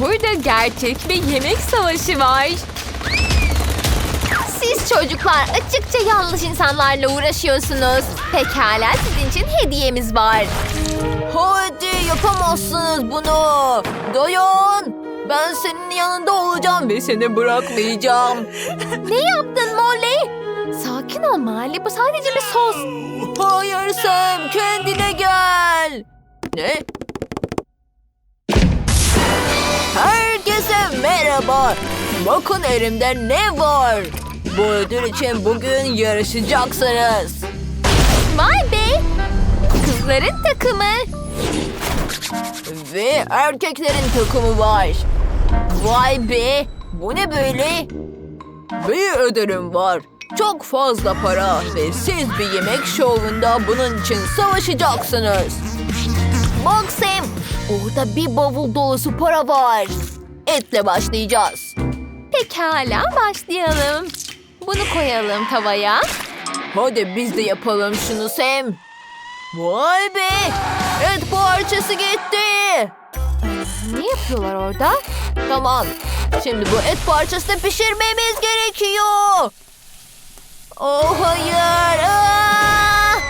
Burada gerçek bir yemek savaşı var. Siz çocuklar açıkça yanlış insanlarla uğraşıyorsunuz. Pekala sizin için hediyemiz var. Hadi yapamazsınız bunu. Dayan. Ben senin yanında olacağım ve seni bırakmayacağım. Ne yaptın Molly? Sakin ol Molly bu sadece bir sos. Hayır Sam kendine gel. Ne? Merhaba. Bakın elimde ne var. Bu ödül için bugün yarışacaksınız. Vay be! Kızların takımı. Ve erkeklerin takımı var. Vay be! Bu ne böyle? Bir ödülüm var. Çok fazla para ve siz bir yemek şovunda bunun için savaşacaksınız. Bak Sam, orada bir bavul dolusu para var. Etle başlayacağız. Pekala başlayalım. Bunu koyalım tavaya. Hadi biz de yapalım şunu Sam. Vay be! Et parçası gitti. Ne yapıyorlar orada? Tamam. Şimdi bu et parçasını pişirmemiz gerekiyor. Oh hayır. Aa!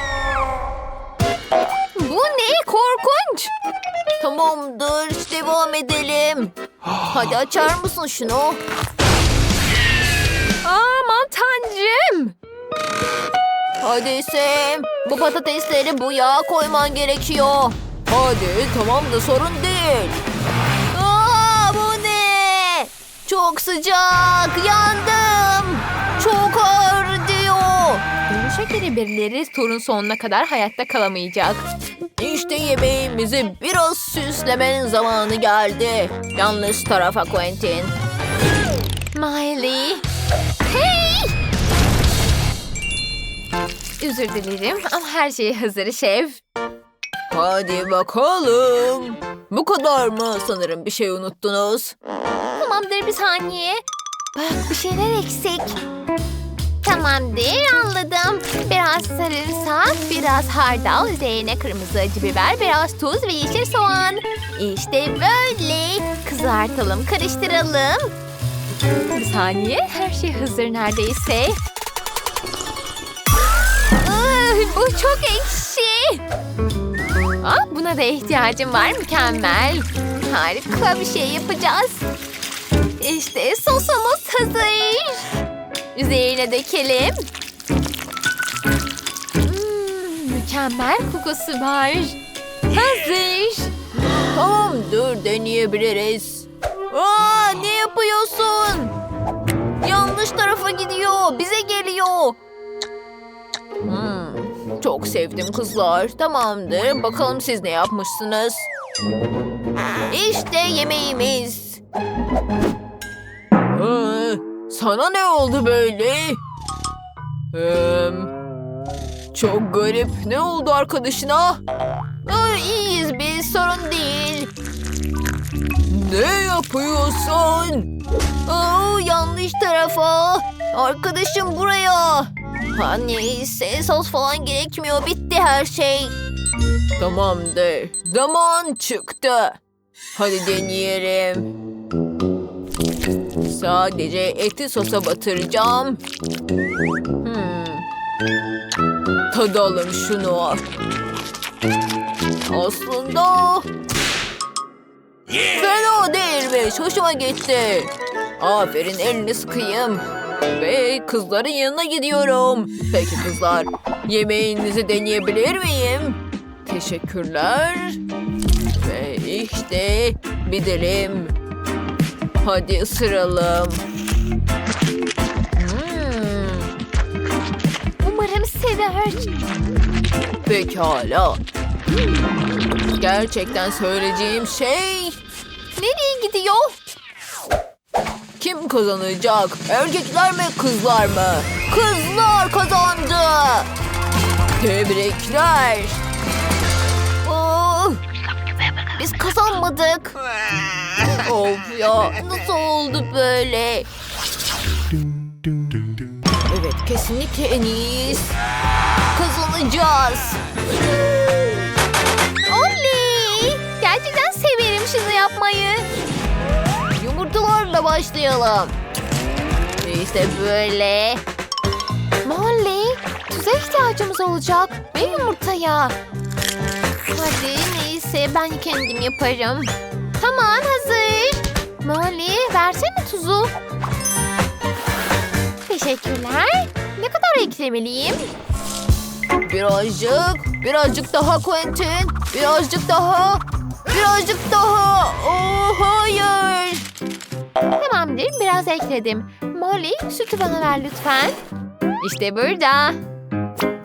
Bu ne? Korkunç. Tamamdır. Devam edelim. Hadi açar mısın şunu? Aman tanrım. Hadi Sam. Bu patatesleri bu yağa koyman gerekiyor. Hadi tamam da sorun değil. Aa, bu ne? Çok sıcak. Yandım. Çok ağır. Göre birileri turun sonuna kadar hayatta kalamayacak. İşte yemeğimizi biraz süslemenin zamanı geldi. Yanlış tarafa Quentin. Miley. Hey! Özür dilerim ama her şey hazır şef. Hadi bakalım. Bu kadar mı? Sanırım bir şey unuttunuz. Tamamdır bir saniye. Bak bir şeyler eksik. Tamamdır anladım. Biraz hardal, üzerine kırmızı acı biber, biraz tuz ve yeşil soğan. İşte böyle. Kızartalım, karıştıralım. Bir saniye, her şey hazır neredeyse. Ah, bu çok ekşi. Ah, buna da ihtiyacım var, mükemmel. Harika bir şey yapacağız. İşte sosumuz hazır. Üzerine dökelim. Mükemmel kokusu var. Hazır. Tamamdır deneyebiliriz. Aa, ne yapıyorsun? Yanlış tarafa gidiyor. Bize geliyor. Hmm, çok sevdim kızlar. Tamamdır. Bakalım siz ne yapmışsınız? İşte yemeğimiz. Aa, sana ne oldu böyle? Ee, çok garip. Ne oldu arkadaşına? Aa, iyiyiz biz. Sorun değil. Ne yapıyorsun? Aa, yanlış tarafa. Arkadaşım buraya. Ha neyse sos falan gerekmiyor. Bitti her şey. Tamamdır. Zaman çıktı. Hadi deneyelim. Sadece eti sosa batıracağım. Hmm. Tadalım şunu. Aslında Fena değilmiş. Hoşuma gitti. Aferin elini sıkayım. Ve kızların yanına gidiyorum. Peki kızlar, yemeğinizi deneyebilir miyim? Teşekkürler. Ve işte bir dilim. Hadi ısıralım. Sever. pekala. Gerçekten söyleyeceğim şey Nereye gidiyor? Kim kazanacak? Erkekler mi kızlar mı? Kızlar kazandı. Tebrikler. Oh, biz kazanmadık. of ya nasıl oldu böyle? Kesinlikle en iyiyiz. Kazanacağız. Oley! Gerçekten severim şunu yapmayı. yumurtalarla başlayalım. İşte böyle. Molly, tuza ihtiyacımız olacak ve yumurtaya. Hadi neyse ben kendim yaparım. Tamam hazır. Molly versene tuzu. Teşekkürler. Ne kadar eklemeliyim? Birazcık, birazcık daha Quentin. Birazcık daha, birazcık daha. Oh hayır. Tamamdır biraz ekledim. Molly sütü bana ver lütfen. İşte burada.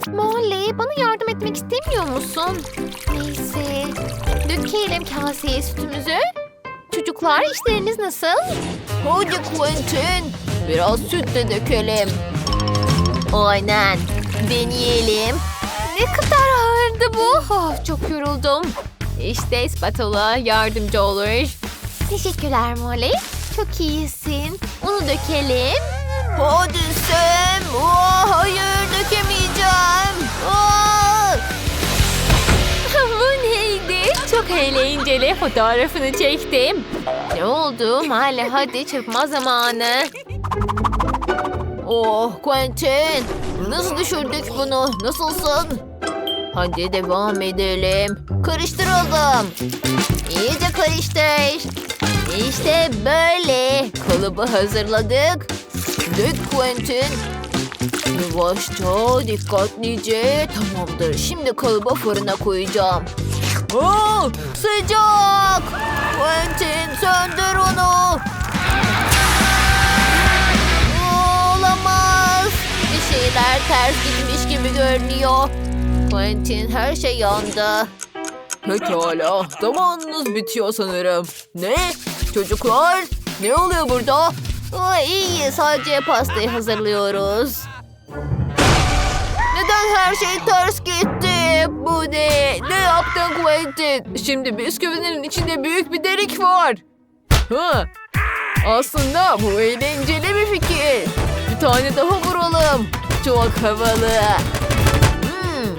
Molly bana yardım etmek istemiyor musun? Neyse. Dökelim kaseye sütümüzü. Çocuklar işleriniz nasıl? Hadi Quentin. Biraz süt de dökelim. Aynen. Deneyelim. Ne kadar ağırdı bu. Oh, çok yoruldum. İşte spatula yardımcı olur. Teşekkürler Molly. Çok iyisin. Unu dökelim. Hadi Sam. Oh, hayır dökemeyeceğim. Oh. Bu neydi? Çok eğlenceli. Fotoğrafını çektim. Ne oldu? Mali hadi çırpma zamanı. Oh Quentin. Nasıl düşürdük bunu? Nasılsın? Hadi devam edelim. Karıştıralım. İyice karıştır. İşte böyle. Kalıbı hazırladık. Dök Quentin. Yavaşça, dikkatlice. Tamamdır. Şimdi kalıbı fırına koyacağım. Oh, sıcak. Quentin söndür onu. Ters gitmiş gibi görünüyor. Quentin her şey yandı. Pekala. Zamanınız bitiyor sanırım. Ne? Çocuklar? Ne oluyor burada? Aa, iyi. Sadece pastayı hazırlıyoruz. Neden her şey ters gitti? Bu ne? Ne yaptın Quentin? Şimdi bisküvinin içinde büyük bir delik var. Ha, aslında bu eğlenceli bir fikir. Bir tane daha vuralım. Çok havalı. Hmm,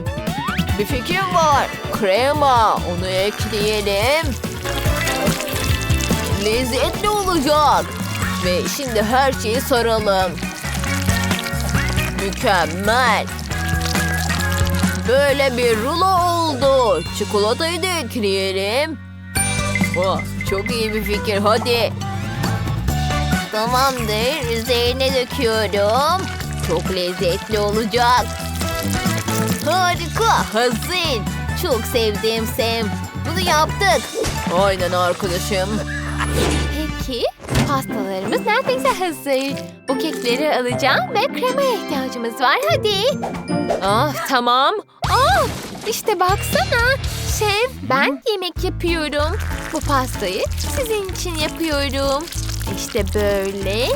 bir fikrim var. Krema. Onu ekleyelim. Lezzetli olacak. Ve şimdi her şeyi saralım. Mükemmel. Böyle bir rulo oldu. Çikolatayı da ekleyelim. Oh, çok iyi bir fikir. Hadi. Tamamdır. Üzerine döküyorum. Çok lezzetli olacak. Harika. Hazır. Çok sevdim Sam. Bunu yaptık. Aynen arkadaşım. Peki pastalarımız neredeyse hazır. Bu kekleri alacağım ve kremaya ihtiyacımız var hadi. Ah tamam. Ah işte baksana. Şef ben yemek yapıyorum. Bu pastayı sizin için yapıyorum. İşte böyle.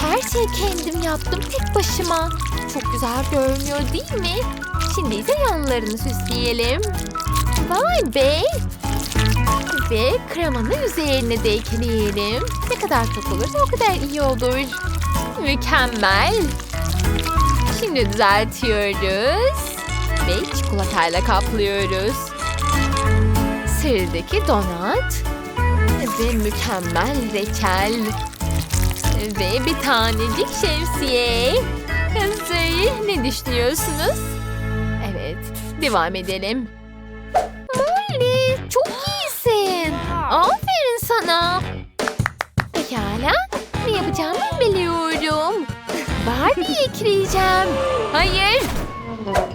Her şeyi kendim yaptım tek başıma. Çok güzel görünüyor değil mi? Şimdi ise yanlarını süsleyelim. Vay be. Ve kremanın üzerine de ekleyelim. Ne kadar çok olursa o kadar iyi olur. Mükemmel. Şimdi düzeltiyoruz. Ve çikolatayla kaplıyoruz. Sıradaki donat. Ve mükemmel reçel. Ve bir tanecik şemsiye. Hazır. Ne düşünüyorsunuz? Evet. Devam edelim. Molly çok iyisin. Aferin sana. Pekala. Ne yapacağımı biliyorum. Barbie ekleyeceğim. Hayır.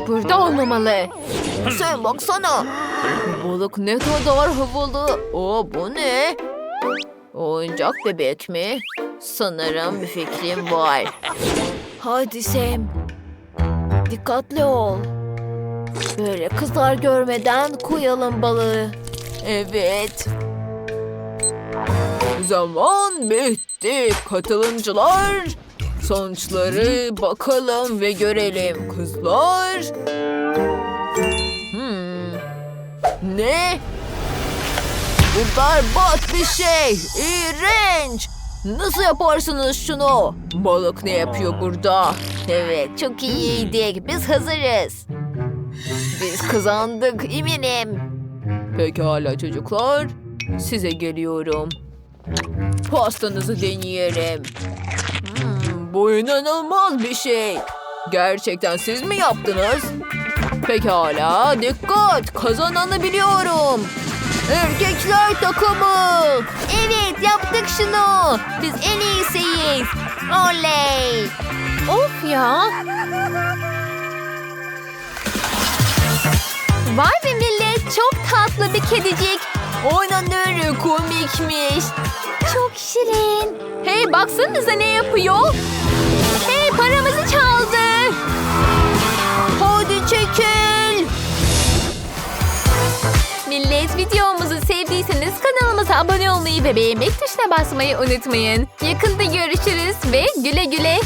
Burada olmamalı. Sen baksana. Balık ne kadar havalı. Oo bu ne? Oyuncak bebek mi? Sanırım bir fikrim var. Hadi Sam. Dikkatli ol. Böyle kızlar görmeden koyalım balığı. Evet. Zaman bitti. Katılımcılar. Sonuçları bakalım ve görelim kızlar. Hmm. Ne? Bu berbat bir şey. İğrenç. Nasıl yaparsınız şunu? Balık ne yapıyor burada? Evet çok iyiydik. Biz hazırız. Biz kazandık eminim. Pekala çocuklar. Size geliyorum. Pastanızı deneyelim. Hmm, bu inanılmaz bir şey. Gerçekten siz mi yaptınız? Pekala dikkat kazananı biliyorum. Erkekler takımı. Evet yaptık şunu. Biz en iyisiyiz. Oley. Of ya. Vay be millet çok tatlı bir kedicik. Oynanır komikmiş. Çok şirin. Hey baksanıza ne yapıyor? Hey paramızı çaldı. Hadi çekil. Videomuzu sevdiyseniz kanalımıza abone olmayı ve beğenmek tuşuna basmayı unutmayın. Yakında görüşürüz ve güle güle.